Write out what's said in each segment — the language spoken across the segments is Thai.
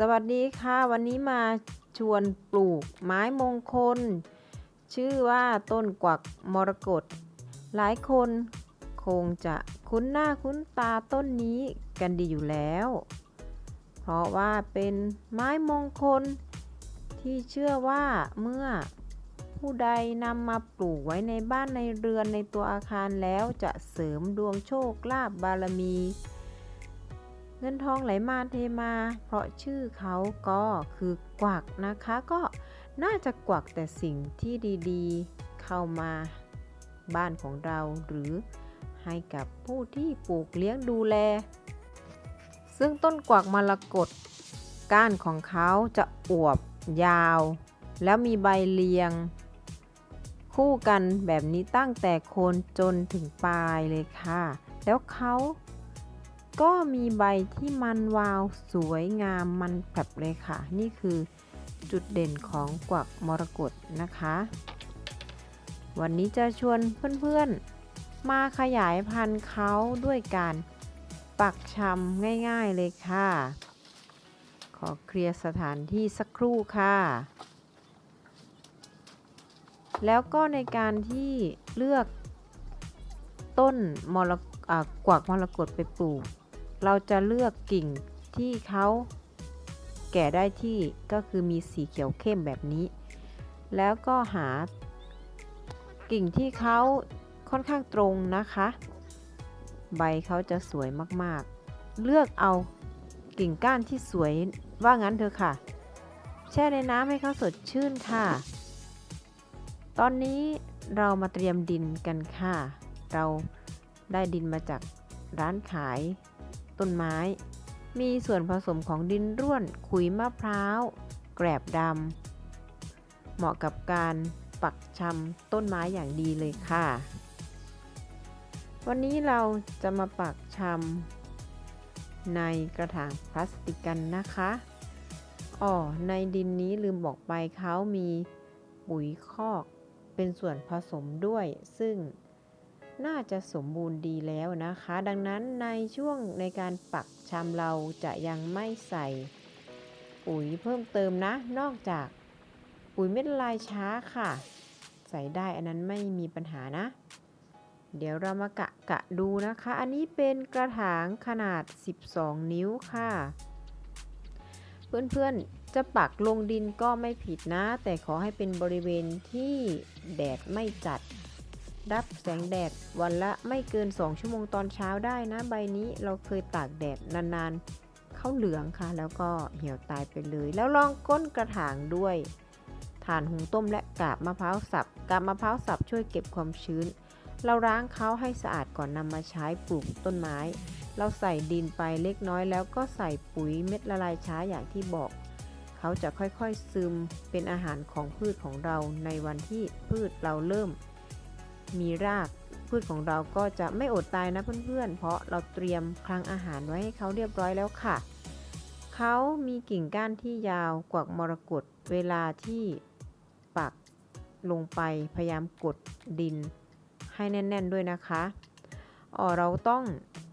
สวัสดีค่ะ วันนี้มาชวนปลูกไม้มงคล ชื่อว่าต้นกวักมรกตหลายคนคงจะคุ้นหน้าคุ้นตาต้นนี้กันดีอยู่แล้ว เพราะว่าเป็นไม้มงคล ที่เชื่อว่าเมื่อผู้ใดนำมาปลูกไว้ในบ้านในเรือนในตัวอาคารแล้วจะเสริมดวงโชคลาภบารมี เงินทองไหลมาเทมา เพราะชื่อเขาก็คือกวักนะคะ ก็น่าจะกวักแต่สิ่งที่ดีๆ เข้ามาบ้านของเราหรือให้กับผู้ที่ปลูกเลี้ยงดูแล ซึ่งต้นกวักมรกตก้านของเขาจะอวบยาว แล้วมีใบเรียง คู่กันแบบนี้ตั้งแต่โคนจนถึงปลายเลยค่ะ แล้วเขา ก็มีใบที่มันวาวสวยงามมันแบบเลยค่ะ นี่คือจุดเด่นของกวักมรกตนะคะ วันนี้จะชวนเพื่อนๆ มาขยายพันธุ์เขาด้วยการปักชำง่ายๆเลยค่ะ ขอเคลียร์สถานที่สักครู่ค่ะ แล้วก็ในการที่เลือกต้นมรอ่ากวักมรกตไปปลูก เราจะเลือกกิ่งที่เขาแก่ได้ที่ก็คือมีสีเขียวเข้มแบบนี้ แล้วก็หากิ่งที่เขาค่อนข้างตรงนะคะ ใบเขาจะสวยมากๆ เลือกเอากิ่งก้านที่สวยว่างั้นเถอะค่ะ แช่ในน้ำให้เขาสดชื่นค่ะ ตอนนี้เรามาเตรียมดินกันค่ะ เราได้ดินมาจากร้านขาย ต้นไม้ มีส่วนผสมของดินร่วน ขุยมะพร้าว แกรบดำ เหมาะกับการปักชำต้นไม้อย่างดีเลยค่ะ วันนี้เราจะมาปักชำในกระถางพลาสติกกันนะคะอ๋อในดินนี้ลืมบอกไปเขามีปุ๋ยคอกเป็นส่วนผสมด้วย ซึ่ง น่าจะสมบูรณ์ดีแล้วนะคะ ดังนั้นในช่วงในการปักชำเราจะยังไม่ใส่ปุ๋ยเพิ่มเติมนะ นอกจากปุ๋ยเม็ดลายช้าค่ะ ใส่ได้อันนั้นไม่มีปัญหานะ เดี๋ยวเรามากะกะดูนะคะ อันนี้เป็นกระถางขนาด 12 นิ้วค่ะ เพื่อนๆจะปักลงดินก็ไม่ผิดนะ แต่ขอให้เป็นบริเวณที่แดดไม่จัด รับแสงแดดวันละไม่เกิน 2 ชั่วโมงตอนเช้าได้นะ ใบนี้เราเคยตากแดดนานๆ เข้าเหลืองค่ะ แล้วก็เหี่ยวตายไปเลย แล้วลองก้นกระถางด้วยถ่านหุงต้มและกาบมะพร้าวสับกาบมะพร้าวสับช่วยเก็บความชื้น เราล้างเขาให้สะอาดก่อนนำมาใช้ปลูกต้นไม้ เราใส่ดินไปเล็กน้อยแล้วก็ใส่ปุ๋ยเม็ดละลายช้าอย่างที่บอกเขาจะค่อยๆซึมเป็นอาหารของพืชของเราในวันที่พืชเราเริ่ม มีรากพืชของเราก็จะไม่อดตายนะเพื่อนๆ เพราะเราเตรียมคลังอาหารไว้ให้เขาเรียบร้อยแล้วค่ะ เขามีกิ่งก้านที่ยาวกว่ามรกตเวลาที่ปักลงไปพยายามกดดินให้แน่น ๆด้วยนะคะอ๋อเราต้อง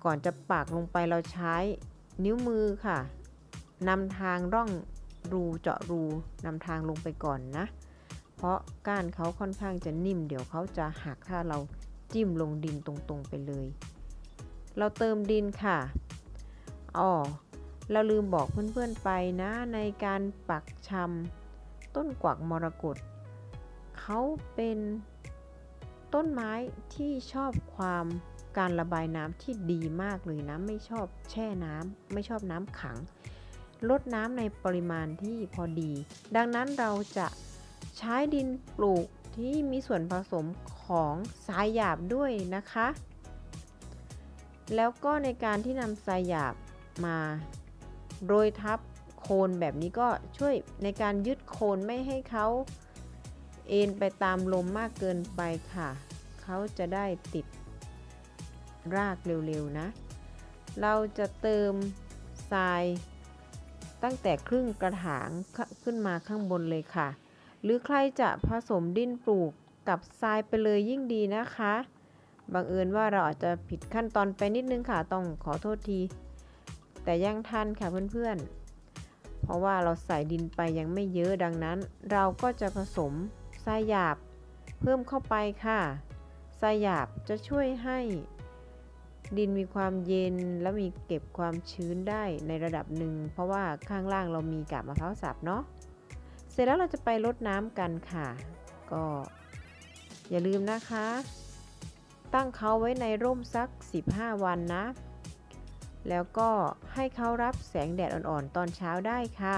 ก่อนจะปักลงไปเราใช้นิ้วมือค่ะนำทางร่องรูเจาะรูนำทางลงไปก่อนนะ ราะก้านเขาค่อนข้างจะนิ่ม เดี๋ยวเขาจะหักถ้าเราจิ้มลงดินตรงๆไปเลย เราเติมดินค่ะอ๋อเราลืมบอกเพื่อนๆไปนะในการปักชำต้นกวักมรกตเขาเป็นต้นไม้ที่ชอบความการระบายน้ำที่ดีมากเลยนะไม่ชอบแช่น้ำไม่ชอบน้ำขังลดน้ำในปริมาณที่พอดี ดังนั้นเราจะ ใช้ดินปลูกที่มีส่วนผสมของทรายหยาบด้วยนะคะ แล้วก็ในการที่นำทรายหยาบมาโรยทับโคนแบบนี้ก็ช่วยในการยึดโคนไม่ให้เขาเอ็นไปตามลมมากเกินไปค่ะ เขาจะได้ติดรากเร็วๆนะ เราจะเติมทรายตั้งแต่ครึ่งกระถางขึ้นมาข้างบนเลยค่ะ หรือใครจะผสมดินปลูกกับทรายไปเลยยิ่งดีนะคะ บังเอิญว่าเราอาจจะผิดขั้นตอนไปนิดนึงค่ะ ต้องขอโทษที แต่ยังทันค่ะเพื่อนๆ เพราะว่าเราใส่ดินไปยังไม่เยอะดังนั้น เราก็จะผสมทรายหยาบเพิ่มเข้าไปค่ะทรายหยาบจะช่วยให้ ดินมีความเย็นและมีเก็บความชื้นได้ในระดับหนึ่ง เพราะว่าข้างล่างเรามีกาบมะพร้าวสับเนาะ เสร็จแล้วเราจะไปรดน้ำกันค่ะ ก็อย่าลืมนะคะ ตั้งเขาไว้ในร่มสัก 15 วันนะ แล้วก็ให้เขารับแสงแดดอ่อนๆ ตอนเช้าได้ค่ะ